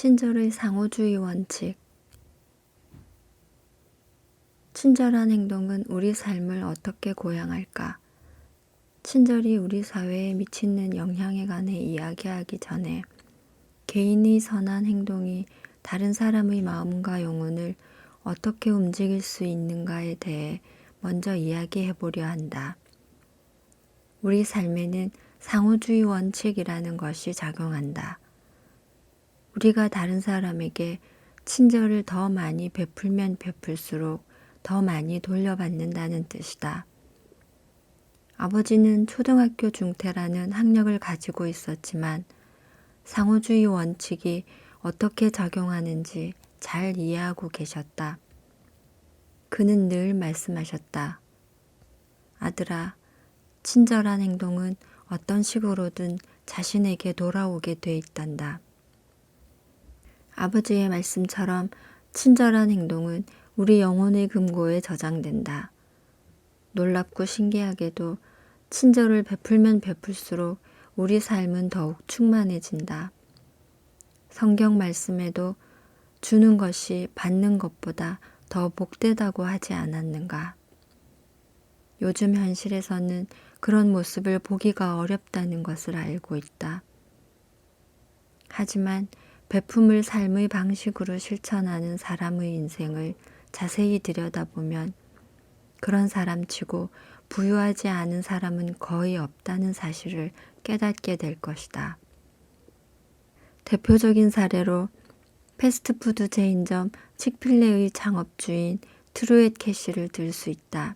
친절의 상호주의 원칙 친절한 행동은 우리 삶을 어떻게 고양할까? 친절이 우리 사회에 미치는 영향에 관해 이야기하기 전에 개인의 선한 행동이 다른 사람의 마음과 영혼을 어떻게 움직일 수 있는가에 대해 먼저 이야기해 보려 한다. 우리 삶에는 상호주의 원칙이라는 것이 작용한다. 우리가 다른 사람에게 친절을 더 많이 베풀면 베풀수록 더 많이 돌려받는다는 뜻이다. 아버지는 초등학교 중퇴라는 학력을 가지고 있었지만 상호주의 원칙이 어떻게 작용하는지 잘 이해하고 계셨다. 그는 늘 말씀하셨다. 아들아, 친절한 행동은 어떤 식으로든 자신에게 돌아오게 돼 있단다. 아버지의 말씀처럼 친절한 행동은 우리 영혼의 금고에 저장된다. 놀랍고 신기하게도 친절을 베풀면 베풀수록 우리 삶은 더욱 충만해진다. 성경 말씀에도 주는 것이 받는 것보다 더 복되다고 하지 않았는가. 요즘 현실에서는 그런 모습을 보기가 어렵다는 것을 알고 있다. 하지만 베품을 삶의 방식으로 실천하는 사람의 인생을 자세히 들여다보면 그런 사람치고 부유하지 않은 사람은 거의 없다는 사실을 깨닫게 될 것이다. 대표적인 사례로 패스트푸드 체인점 칙필레의 창업주인 트루엣 캐시를 들 수 있다.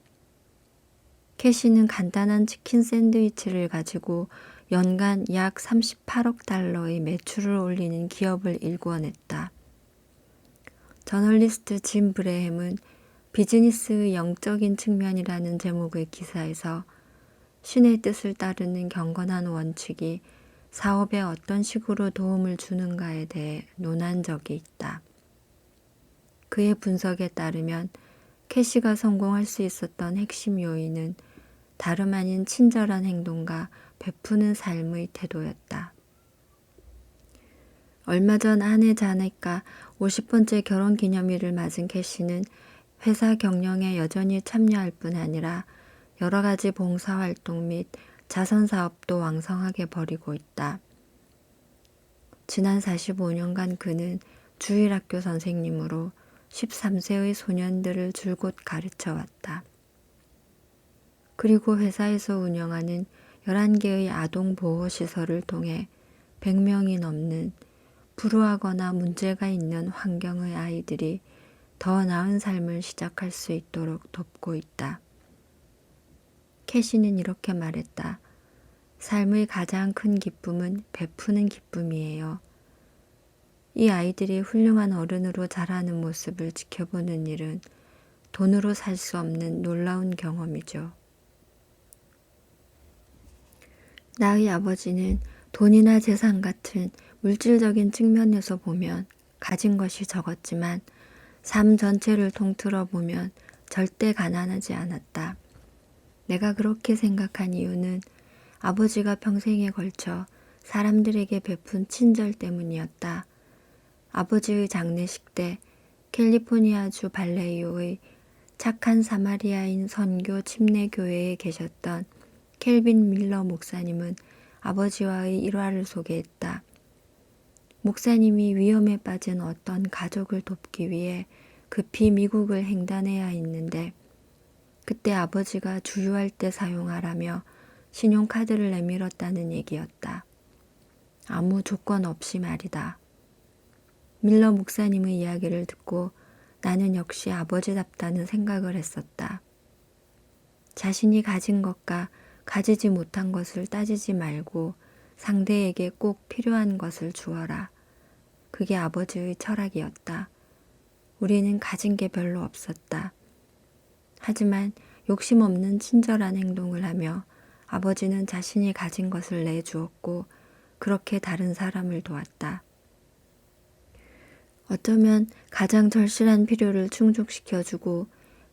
캐시는 간단한 치킨 샌드위치를 가지고 연간 약 38억 달러의 매출을 올리는 기업을 일궈냈다. 저널리스트 짐 브레햄은 비즈니스의 영적인 측면이라는 제목의 기사에서 신의 뜻을 따르는 경건한 원칙이 사업에 어떤 식으로 도움을 주는가에 대해 논한 적이 있다. 그의 분석에 따르면 캐시가 성공할 수 있었던 핵심 요인은 다름 아닌 친절한 행동과 베푸는 삶의 태도였다. 얼마 전 아내 자넷과 50번째 결혼 기념일을 맞은 캐시는 회사 경영에 여전히 참여할 뿐 아니라 여러 가지 봉사활동 및 자선 사업도 왕성하게 벌이고 있다. 지난 45년간 그는 주일학교 선생님으로 13세의 소년들을 줄곧 가르쳐 왔다. 그리고 회사에서 운영하는 11개의 아동 보호 시설을 통해 100명이 넘는 불우하거나 문제가 있는 환경의 아이들이 더 나은 삶을 시작할 수 있도록 돕고 있다. 캐시는 이렇게 말했다. 삶의 가장 큰 기쁨은 베푸는 기쁨이에요. 이 아이들이 훌륭한 어른으로 자라는 모습을 지켜보는 일은 돈으로 살 수 없는 놀라운 경험이죠. 나의 아버지는 돈이나 재산 같은 물질적인 측면에서 보면 가진 것이 적었지만 삶 전체를 통틀어 보면 절대 가난하지 않았다. 내가 그렇게 생각한 이유는 아버지가 평생에 걸쳐 사람들에게 베푼 친절 때문이었다. 아버지의 장례식 때 캘리포니아주 발레이오의 착한 사마리아인 선교 침례교회에 계셨던 켈빈 밀러 목사님은 아버지와의 일화를 소개했다. 목사님이 위험에 빠진 어떤 가족을 돕기 위해 급히 미국을 횡단해야 했는데 그때 아버지가 주유할 때 사용하라며 신용카드를 내밀었다는 얘기였다. 아무 조건 없이 말이다. 밀러 목사님의 이야기를 듣고 나는 역시 아버지답다는 생각을 했었다. 자신이 가진 것과 가지지 못한 것을 따지지 말고 상대에게 꼭 필요한 것을 주어라. 그게 아버지의 철학이었다. 우리는 가진 게 별로 없었다. 하지만 욕심 없는 친절한 행동을 하며 아버지는 자신이 가진 것을 내주었고 그렇게 다른 사람을 도왔다. 어쩌면 가장 절실한 필요를 충족시켜주고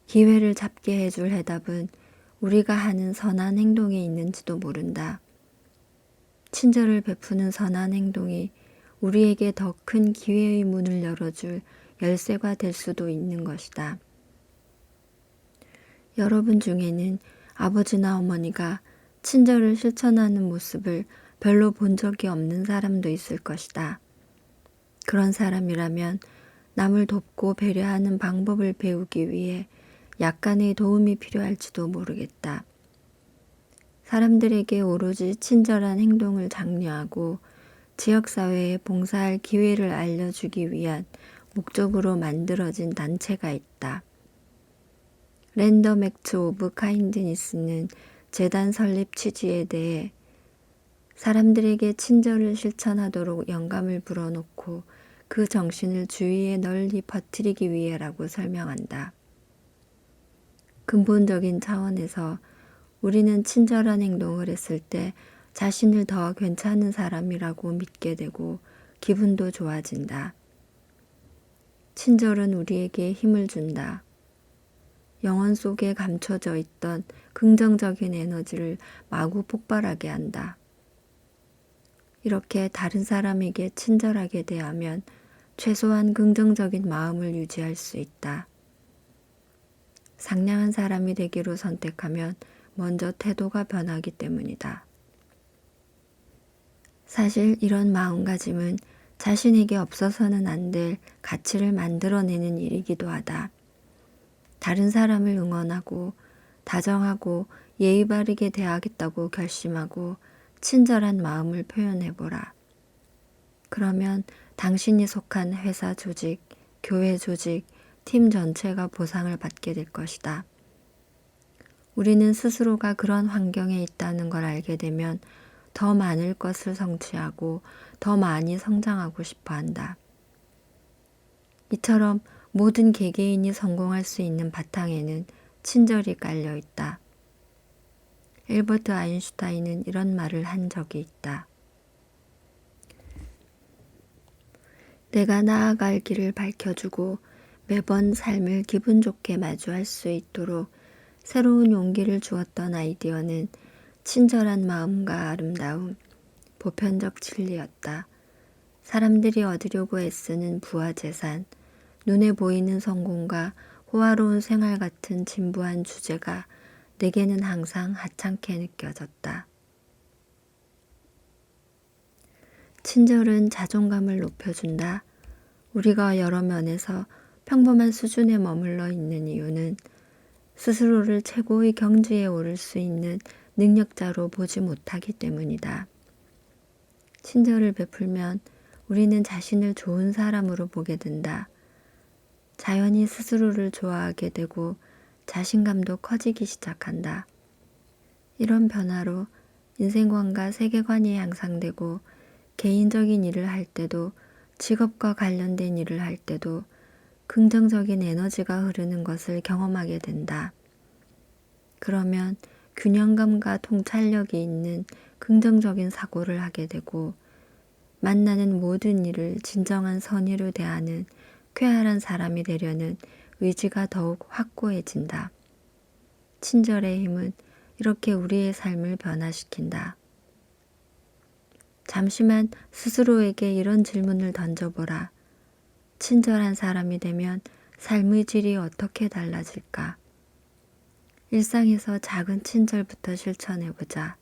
기회를 잡게 해줄 해답은 우리가 하는 선한 행동에 있는지도 모른다. 친절을 베푸는 선한 행동이 우리에게 더 큰 기회의 문을 열어줄 열쇠가 될 수도 있는 것이다. 여러분 중에는 아버지나 어머니가 친절을 실천하는 모습을 별로 본 적이 없는 사람도 있을 것이다. 그런 사람이라면 남을 돕고 배려하는 방법을 배우기 위해 약간의 도움이 필요할지도 모르겠다. 사람들에게 오로지 친절한 행동을 장려하고 지역사회에 봉사할 기회를 알려주기 위한 목적으로 만들어진 단체가 있다. 랜덤 액트 오브 카인드니스는 재단 설립 취지에 대해 사람들에게 친절을 실천하도록 영감을 불어넣고 그 정신을 주위에 널리 퍼뜨리기 위해라고 설명한다. 근본적인 차원에서 우리는 친절한 행동을 했을 때 자신을 더 괜찮은 사람이라고 믿게 되고 기분도 좋아진다. 친절은 우리에게 힘을 준다. 영혼 속에 감춰져 있던 긍정적인 에너지를 마구 폭발하게 한다. 이렇게 다른 사람에게 친절하게 대하면 최소한 긍정적인 마음을 유지할 수 있다. 상냥한 사람이 되기로 선택하면 먼저 태도가 변하기 때문이다. 사실 이런 마음가짐은 자신에게 없어서는 안 될 가치를 만들어내는 일이기도 하다. 다른 사람을 응원하고 다정하고 예의 바르게 대하겠다고 결심하고 친절한 마음을 표현해보라. 그러면 당신이 속한 회사 조직, 교회 조직, 팀 전체가 보상을 받게 될 것이다. 우리는 스스로가 그런 환경에 있다는 걸 알게 되면 더 많을 것을 성취하고 더 많이 성장하고 싶어 한다. 이처럼 모든 개개인이 성공할 수 있는 바탕에는 친절이 깔려 있다. 엘버트 아인슈타인은 이런 말을 한 적이 있다. 내가 나아갈 길을 밝혀주고 매번 삶을 기분 좋게 마주할 수 있도록 새로운 용기를 주었던 아이디어는 친절한 마음과 아름다움, 보편적 진리였다. 사람들이 얻으려고 애쓰는 부와 재산, 눈에 보이는 성공과 호화로운 생활 같은 진부한 주제가 내게는 항상 하찮게 느껴졌다. 친절은 자존감을 높여준다. 우리가 여러 면에서 평범한 수준에 머물러 있는 이유는 스스로를 최고의 경지에 오를 수 있는 능력자로 보지 못하기 때문이다. 친절을 베풀면 우리는 자신을 좋은 사람으로 보게 된다. 자연히 스스로를 좋아하게 되고 자신감도 커지기 시작한다. 이런 변화로 인생관과 세계관이 향상되고 개인적인 일을 할 때도 직업과 관련된 일을 할 때도 긍정적인 에너지가 흐르는 것을 경험하게 된다. 그러면 균형감과 통찰력이 있는 긍정적인 사고를 하게 되고 만나는 모든 일을 진정한 선의로 대하는 쾌활한 사람이 되려는 의지가 더욱 확고해진다. 친절의 힘은 이렇게 우리의 삶을 변화시킨다. 잠시만 스스로에게 이런 질문을 던져보라. 친절한 사람이 되면 삶의 질이 어떻게 달라질까? 일상에서 작은 친절부터 실천해보자.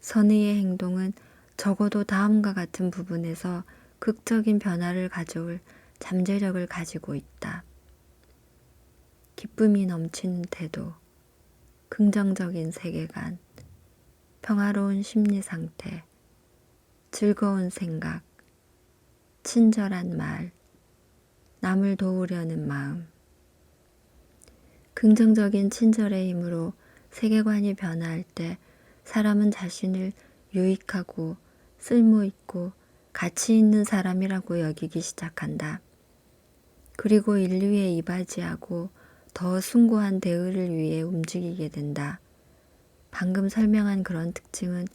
선의의 행동은 적어도 다음과 같은 부분에서 극적인 변화를 가져올 잠재력을 가지고 있다. 기쁨이 넘치는 태도, 긍정적인 세계관, 평화로운 심리 상태, 즐거운 생각, 친절한 말, 남을 도우려는 마음. 긍정적인 친절의 힘으로 세계관이 변화할 때 사람은 자신을 유익하고 쓸모있고 가치 있는 사람이라고 여기기 시작한다. 그리고 인류에 이바지하고 더 숭고한 대의를 위해 움직이게 된다. 방금 설명한 그런 특징은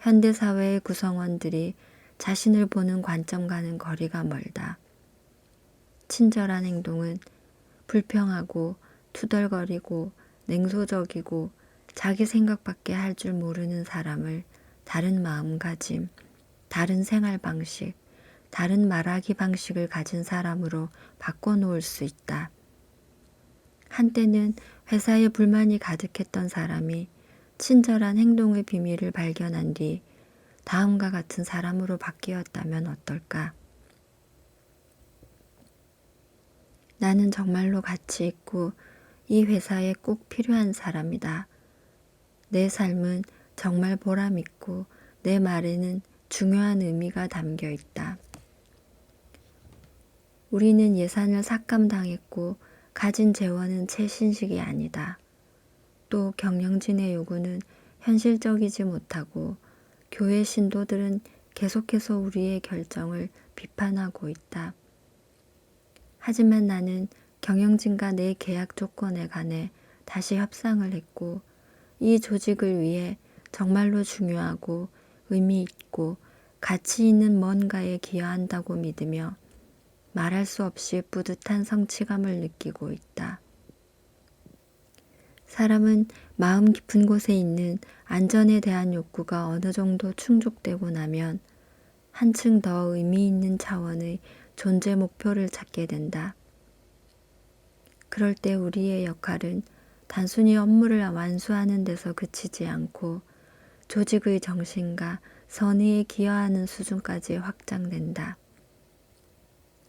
현대사회의 구성원들이 자신을 보는 관점과는 거리가 멀다. 친절한 행동은 불평하고 투덜거리고 냉소적이고 자기 생각밖에 할 줄 모르는 사람을 다른 마음가짐, 다른 생활 방식, 다른 말하기 방식을 가진 사람으로 바꿔놓을 수 있다. 한때는 회사에 불만이 가득했던 사람이 친절한 행동의 비밀을 발견한 뒤 다음과 같은 사람으로 바뀌었다면 어떨까? 나는 정말로 가치 있고 이 회사에 꼭 필요한 사람이다. 내 삶은 정말 보람 있고 내 말에는 중요한 의미가 담겨 있다. 우리는 예산을 삭감당했고 가진 재원은 최신식이 아니다. 또 경영진의 요구는 현실적이지 못하고 교회 신도들은 계속해서 우리의 결정을 비판하고 있다. 하지만 나는 경영진과 내 계약 조건에 관해 다시 협상을 했고 이 조직을 위해 정말로 중요하고 의미 있고 가치 있는 뭔가에 기여한다고 믿으며 말할 수 없이 뿌듯한 성취감을 느끼고 있다. 사람은 마음 깊은 곳에 있는 안전에 대한 욕구가 어느 정도 충족되고 나면 한층 더 의미 있는 차원의 존재 목표를 찾게 된다. 그럴 때 우리의 역할은 단순히 업무를 완수하는 데서 그치지 않고 조직의 정신과 선의에 기여하는 수준까지 확장된다.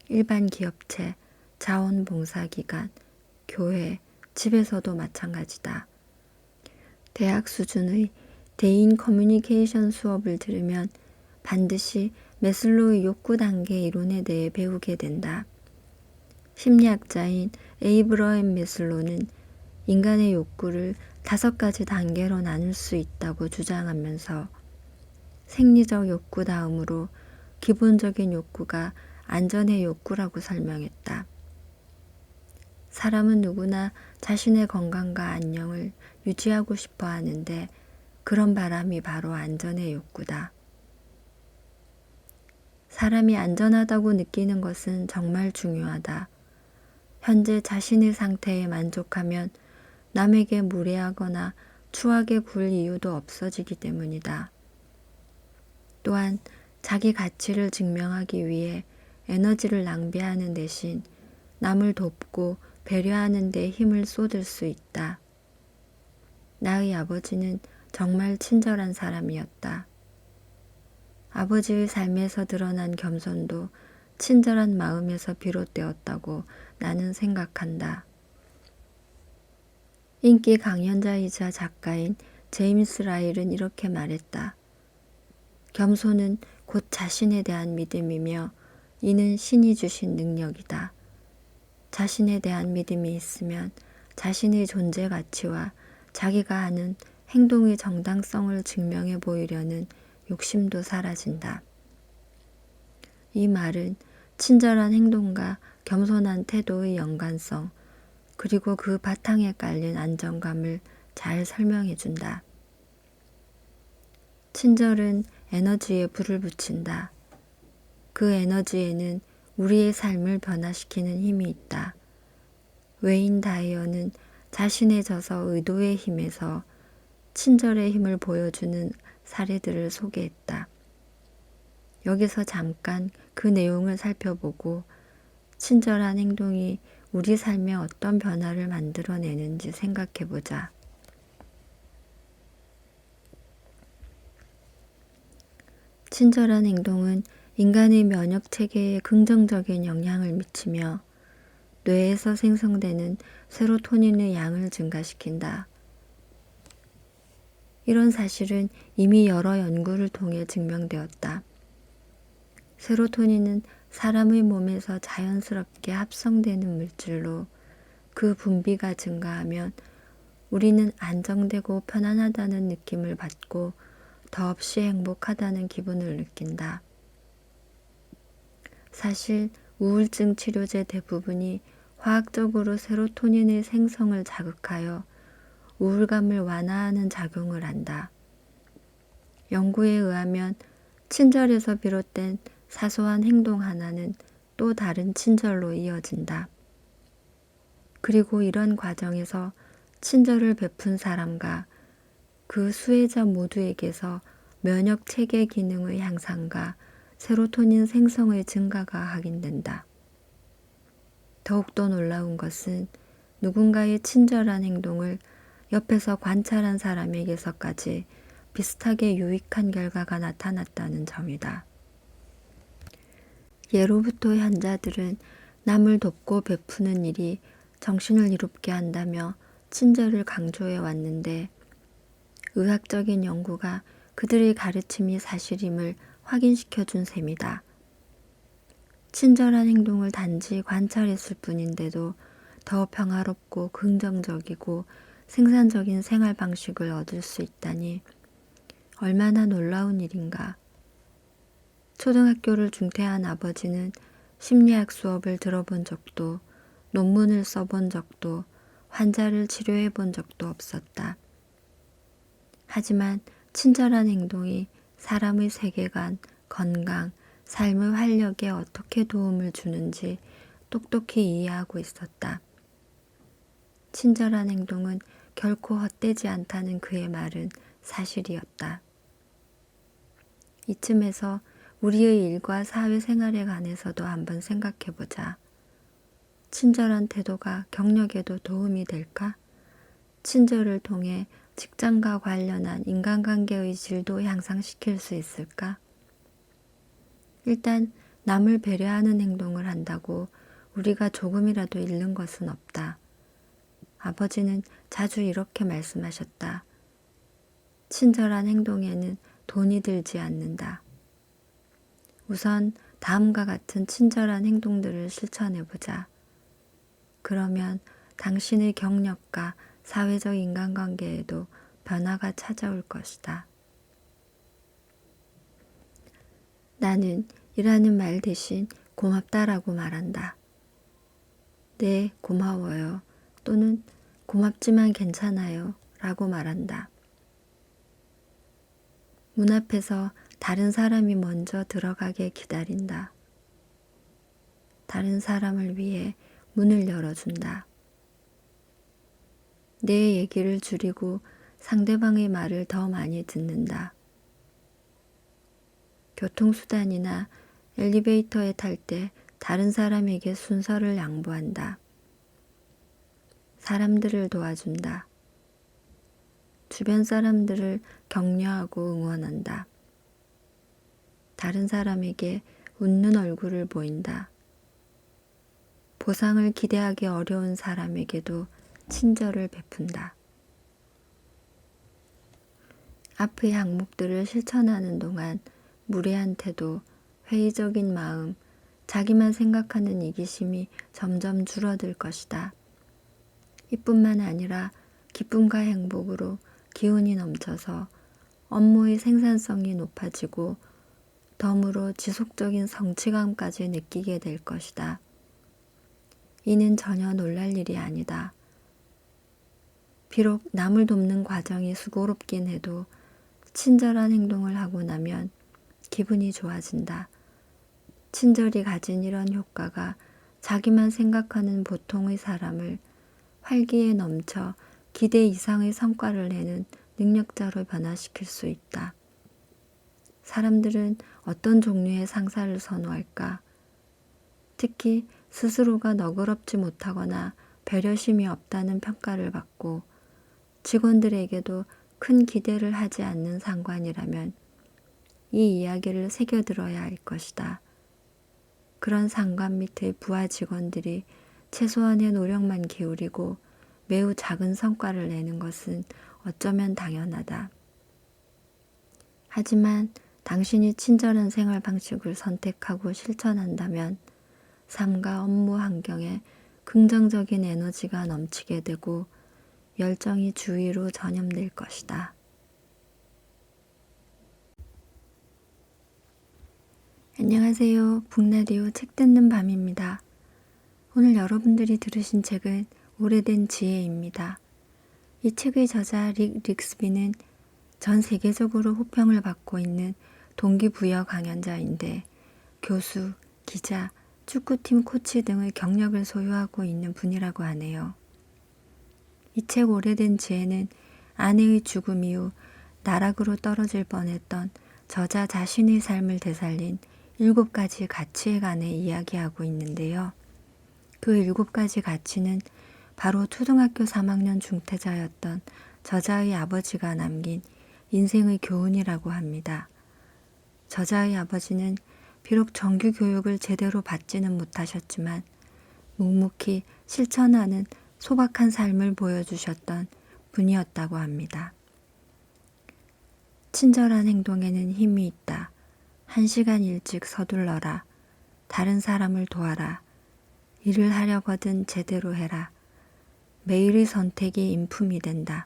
일반 기업체, 자원봉사기관, 교회, 집에서도 마찬가지다. 대학 수준의 대인 커뮤니케이션 수업을 들으면 반드시 메슬로의 욕구 단계 이론에 대해 배우게 된다. 심리학자인 에이브러햄 메슬로는 인간의 욕구를 다섯 가지 단계로 나눌 수 있다고 주장하면서 생리적 욕구 다음으로 기본적인 욕구가 안전의 욕구라고 설명했다. 사람은 누구나 자신의 건강과 안녕을 유지하고 싶어 하는데 그런 바람이 바로 안전의 욕구다. 사람이 안전하다고 느끼는 것은 정말 중요하다. 현재 자신의 상태에 만족하면 남에게 무례하거나 추하게 굴 이유도 없어지기 때문이다. 또한 자기 가치를 증명하기 위해 에너지를 낭비하는 대신 남을 돕고 배려하는 데 힘을 쏟을 수 있다. 나의 아버지는 정말 친절한 사람이었다. 아버지의 삶에서 드러난 겸손도 친절한 마음에서 비롯되었다고 나는 생각한다. 인기 강연자이자 작가인 제임스 라일은 이렇게 말했다. 겸손은 곧 자신에 대한 믿음이며 이는 신이 주신 능력이다. 자신에 대한 믿음이 있으면 자신의 존재 가치와 자기가 하는 행동의 정당성을 증명해 보이려는 욕심도 사라진다. 이 말은 친절한 행동과 겸손한 태도의 연관성, 그리고 그 바탕에 깔린 안정감을 잘 설명해 준다. 친절은 에너지에 불을 붙인다. 그 에너지에는 우리의 삶을 변화시키는 힘이 있다. 웨인 다이어는 자신의 저서 의도의 힘에서 친절의 힘을 보여주는 사례들을 소개했다. 여기서 잠깐 그 내용을 살펴보고 친절한 행동이 우리 삶에 어떤 변화를 만들어내는지 생각해 보자. 친절한 행동은 인간의 면역 체계에 긍정적인 영향을 미치며 뇌에서 생성되는 세로토닌의 양을 증가시킨다. 이런 사실은 이미 여러 연구를 통해 증명되었다. 세로토닌은 사람의 몸에서 자연스럽게 합성되는 물질로 그 분비가 증가하면 우리는 안정되고 편안하다는 느낌을 받고 더없이 행복하다는 기분을 느낀다. 사실 우울증 치료제 대부분이 화학적으로 세로토닌의 생성을 자극하여 우울감을 완화하는 작용을 한다. 연구에 의하면 친절에서 비롯된 사소한 행동 하나는 또 다른 친절로 이어진다. 그리고 이런 과정에서 친절을 베푼 사람과 그 수혜자 모두에게서 면역 체계 기능의 향상과 세로토닌 생성의 증가가 확인된다. 더욱더 놀라운 것은 누군가의 친절한 행동을 옆에서 관찰한 사람에게서까지 비슷하게 유익한 결과가 나타났다는 점이다. 예로부터 현자들은 남을 돕고 베푸는 일이 정신을 이롭게 한다며 친절을 강조해 왔는데 의학적인 연구가 그들의 가르침이 사실임을 확인시켜 준 셈이다. 친절한 행동을 단지 관찰했을 뿐인데도 더 평화롭고 긍정적이고 생산적인 생활 방식을 얻을 수 있다니 얼마나 놀라운 일인가. 초등학교를 중퇴한 아버지는 심리학 수업을 들어본 적도 논문을 써본 적도 환자를 치료해 본 적도 없었다. 하지만 친절한 행동이 사람의 세계관, 건강, 삶의 활력에 어떻게 도움을 주는지 똑똑히 이해하고 있었다. 친절한 행동은 결코 헛되지 않다는 그의 말은 사실이었다. 이쯤에서 우리의 일과 사회생활에 관해서도 한번 생각해 보자. 친절한 태도가 경력에도 도움이 될까? 친절을 통해 직장과 관련한 인간관계의 질도 향상시킬 수 있을까? 일단 남을 배려하는 행동을 한다고 우리가 조금이라도 잃는 것은 없다. 아버지는 자주 이렇게 말씀하셨다. 친절한 행동에는 돈이 들지 않는다. 우선 다음과 같은 친절한 행동들을 실천해 보자. 그러면 당신의 경력과 사회적 인간관계에도 변화가 찾아올 것이다. 나는 이라는 말 대신 고맙다라고 말한다. 네, 고마워요. 또는 고맙지만 괜찮아요. 라고 말한다. 문 앞에서 다른 사람이 먼저 들어가게 기다린다. 다른 사람을 위해 문을 열어준다. 내 얘기를 줄이고 상대방의 말을 더 많이 듣는다. 교통수단이나 엘리베이터에 탈 때 다른 사람에게 순서를 양보한다. 사람들을 도와준다. 주변 사람들을 격려하고 응원한다. 다른 사람에게 웃는 얼굴을 보인다. 보상을 기대하기 어려운 사람에게도 친절을 베푼다. 앞의 항목들을 실천하는 동안 무례한 태도, 회의적인 마음, 자기만 생각하는 이기심이 점점 줄어들 것이다. 이뿐만 아니라 기쁨과 행복으로 기운이 넘쳐서 업무의 생산성이 높아지고 덤으로 지속적인 성취감까지 느끼게 될 것이다. 이는 전혀 놀랄 일이 아니다. 비록 남을 돕는 과정이 수고롭긴 해도 친절한 행동을 하고 나면 기분이 좋아진다. 친절이 가진 이런 효과가 자기만 생각하는 보통의 사람을 활기에 넘쳐 기대 이상의 성과를 내는 능력자로 변화시킬 수 있다. 사람들은 어떤 종류의 상사를 선호할까? 특히 스스로가 너그럽지 못하거나 배려심이 없다는 평가를 받고 직원들에게도 큰 기대를 하지 않는 상관이라면 이 이야기를 새겨들어야 할 것이다. 그런 상관 밑의 부하 직원들이 최소한의 노력만 기울이고 매우 작은 성과를 내는 것은 어쩌면 당연하다. 하지만 당신이 친절한 생활 방식을 선택하고 실천한다면 삶과 업무 환경에 긍정적인 에너지가 넘치게 되고 열정이 주위로 전염될 것이다. 안녕하세요. 북라디오 책 듣는 밤입니다. 오늘 여러분들이 들으신 책은 오래된 지혜입니다. 이 책의 저자 릭 릭스비는 전 세계적으로 호평을 받고 있는 동기부여 강연자인데 교수, 기자, 축구팀 코치 등의 경력을 소유하고 있는 분이라고 하네요. 이 책 오래된 지혜는 아내의 죽음 이후 나락으로 떨어질 뻔했던 저자 자신의 삶을 되살린 일곱 가지 가치에 관해 이야기하고 있는데요. 그 일곱 가지 가치는 바로 초등학교 3학년 중퇴자였던 저자의 아버지가 남긴 인생의 교훈이라고 합니다. 저자의 아버지는 비록 정규 교육을 제대로 받지는 못하셨지만 묵묵히 실천하는 소박한 삶을 보여주셨던 분이었다고 합니다. 친절한 행동에는 힘이 있다. 한 시간 일찍 서둘러라. 다른 사람을 도와라. 일을 하려거든 제대로 해라. 매일의 선택이 인품이 된다.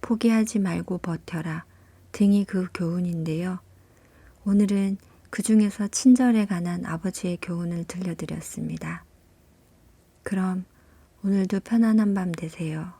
포기하지 말고 버텨라. 등이 그 교훈인데요. 오늘은 그 중에서 친절에 관한 아버지의 교훈을 들려드렸습니다. 그럼 오늘도 편안한 밤 되세요.